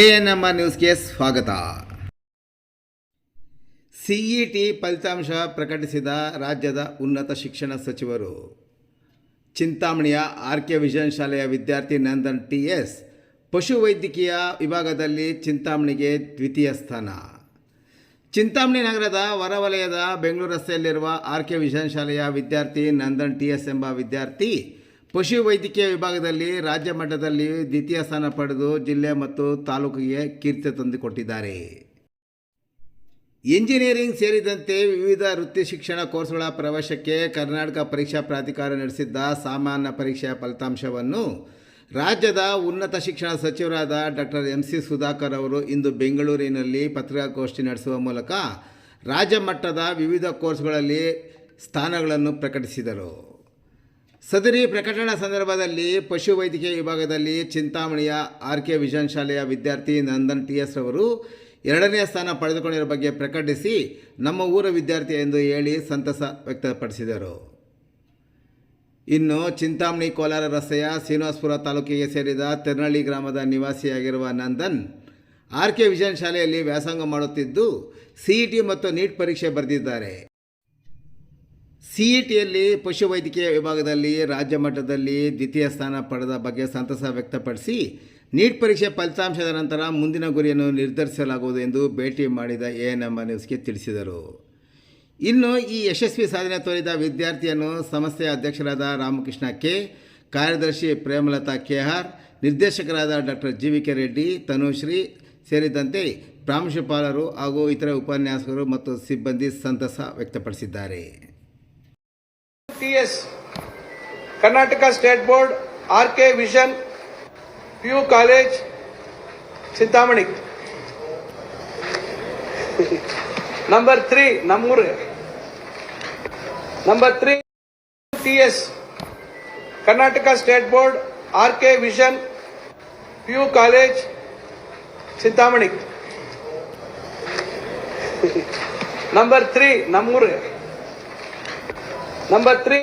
A N M R ನ್ಯೂಸ್ಗೆ ಸ್ವಾಗತ. CET ಫಲಿತಾಂಶ ಪ್ರಕಟಿಸಿದ ರಾಜ್ಯದ ಉನ್ನತ ಶಿಕ್ಷಣ ಸಚಿವರು. ಚಿಂತಾಮಣಿಯ ಆರ್ ಕೆ ವಿಜಯನ್ ಶಾಲೆಯ ವಿದ್ಯಾರ್ಥಿ ನಂದನ್ ಟಿ ಎಸ್ ಪಶುವೈದ್ಯಕೀಯ ವಿಭಾಗದಲ್ಲಿ ಚಿಂತಾಮಣಿಗೆ ದ್ವಿತೀಯ ಸ್ಥಾನ. ಚಿಂತಾಮಣಿ ನಗರದ ಹೊರವಲಯದ ಬೆಂಗಳೂರು ರಸ್ತೆಯಲ್ಲಿರುವ ಆರ್ ಕೆ ವಿಜಯನ್ ಶಾಲೆಯ ವಿದ್ಯಾರ್ಥಿ ನಂದನ್ ಟಿ ಎಸ್ ಎಂಬ ವಿದ್ಯಾರ್ಥಿ ಪಶುವೈದ್ಯಕೀಯ ವಿಭಾಗದಲ್ಲಿ ರಾಜ್ಯ ಮಟ್ಟದಲ್ಲಿ ದ್ವಿತೀಯ ಸ್ಥಾನ ಪಡೆದು ಜಿಲ್ಲೆ ಮತ್ತು ತಾಲೂಕಿಗೆ ಕೀರ್ತಿ ತಂದುಕೊಟ್ಟಿದ್ದಾರೆ. ಇಂಜಿನಿಯರಿಂಗ್ ಸೇರಿದಂತೆ ವಿವಿಧ ವೃತ್ತಿ ಶಿಕ್ಷಣ ಕೋರ್ಸ್ಗಳ ಪ್ರವೇಶಕ್ಕೆ ಕರ್ನಾಟಕ ಪರೀಕ್ಷಾ ಪ್ರಾಧಿಕಾರ ನಡೆಸಿದ್ದ ಸಾಮಾನ್ಯ ಪರೀಕ್ಷೆಯ ಫಲಿತಾಂಶವನ್ನು ರಾಜ್ಯದ ಉನ್ನತ ಶಿಕ್ಷಣ ಸಚಿವರಾದ ಡಾಕ್ಟರ್ ಎಂ ಸಿ ಸುಧಾಕರ್ ಅವರು ಇಂದು ಬೆಂಗಳೂರಿನಲ್ಲಿ ಪತ್ರಿಕಾಗೋಷ್ಠಿ ನಡೆಸುವ ಮೂಲಕ ರಾಜ್ಯ ಮಟ್ಟದ ವಿವಿಧ ಕೋರ್ಸ್ಗಳಲ್ಲಿ ಸ್ಥಾನಗಳನ್ನು ಪ್ರಕಟಿಸಿದರು. ಸದರಿ ಪ್ರಕಟಣ ಸಂದರ್ಭದಲ್ಲಿ ಪಶುವೈದ್ಯಕೀಯ ವಿಭಾಗದಲ್ಲಿ ಚಿಂತಾಮಣಿಯ ಆರ್ ಕೆ ವಿಜನ್ ಶಾಲೆಯ ವಿದ್ಯಾರ್ಥಿ ನಂದನ್ ಟಿ ಎಸ್ ರವರು ಎರಡನೇ ಸ್ಥಾನ ಪಡೆದುಕೊಂಡಿರೋ ಬಗ್ಗೆ ಪ್ರಕಟಿಸಿ ನಮ್ಮ ಊರ ವಿದ್ಯಾರ್ಥಿ ಎಂದು ಹೇಳಿ ಸಂತಸ ವ್ಯಕ್ತಪಡಿಸಿದರು. ಇನ್ನು ಚಿಂತಾಮಣಿ ಕೋಲಾರ ರಸ್ತೆಯ ಶ್ರೀನಿವಾಸಪುರ ತಾಲೂಕಿಗೆ ಸೇರಿದ ತೆರ್ನಳ್ಳಿ ಗ್ರಾಮದ ನಿವಾಸಿಯಾಗಿರುವ ನಂದನ್ ಆರ್ ಕೆ ವಿಜನ್ ಶಾಲೆಯಲ್ಲಿ ವ್ಯಾಸಂಗ ಮಾಡುತ್ತಿದ್ದು ಸಿಇಟಿ ಮತ್ತು ನೀಟ್ ಪರೀಕ್ಷೆ ಬರೆದಿದ್ದಾರೆ. ಸಿಇಟಿಯಲ್ಲಿ ಪಶುವೈದ್ಯಕೀಯ ವಿಭಾಗದಲ್ಲಿ ರಾಜ್ಯ ಮಟ್ಟದಲ್ಲಿ ದ್ವಿತೀಯ ಸ್ಥಾನ ಪಡೆದ ಬಗ್ಗೆ ಸಂತಸ ವ್ಯಕ್ತಪಡಿಸಿ ನೀಟ್ ಪರೀಕ್ಷೆ ಫಲಿತಾಂಶದ ನಂತರ ಮುಂದಿನ ಗುರಿಯನ್ನು ನಿರ್ಧರಿಸಲಾಗುವುದು ಎಂದು ಭೇಟಿ ಮಾಡಿದ ಎ ಎನ್ ಎಂ ನ್ಯೂಸ್ಗೆ ತಿಳಿಸಿದರು. ಇನ್ನು ಈ ಯಶಸ್ವಿ ಸಾಧನೆ ತೋರಿದ ವಿದ್ಯಾರ್ಥಿಯನ್ನು ಸಂಸ್ಥೆಯ ಅಧ್ಯಕ್ಷರಾದ ರಾಮಕೃಷ್ಣ ಕೆ, ಕಾರ್ಯದರ್ಶಿ ಪ್ರೇಮಲತಾ ಕೆಆರ್, ನಿರ್ದೇಶಕರಾದ doctor G V Reddy, Tanushree ಸೇರಿದಂತೆ ಪ್ರಾಂಶುಪಾಲರು ಹಾಗೂ ಇತರ ಉಪನ್ಯಾಸಕರು ಮತ್ತು ಸಿಬ್ಬಂದಿ ಸಂತಸ ವ್ಯಕ್ತಪಡಿಸಿದ್ದಾರೆ. T S Karnataka state board R K vision P U college Chintamani number three ನಮ್ಮೂರು number three T S Karnataka state board R K vision P U college Chintamani number three ನಮ್ಮೂರು Number three.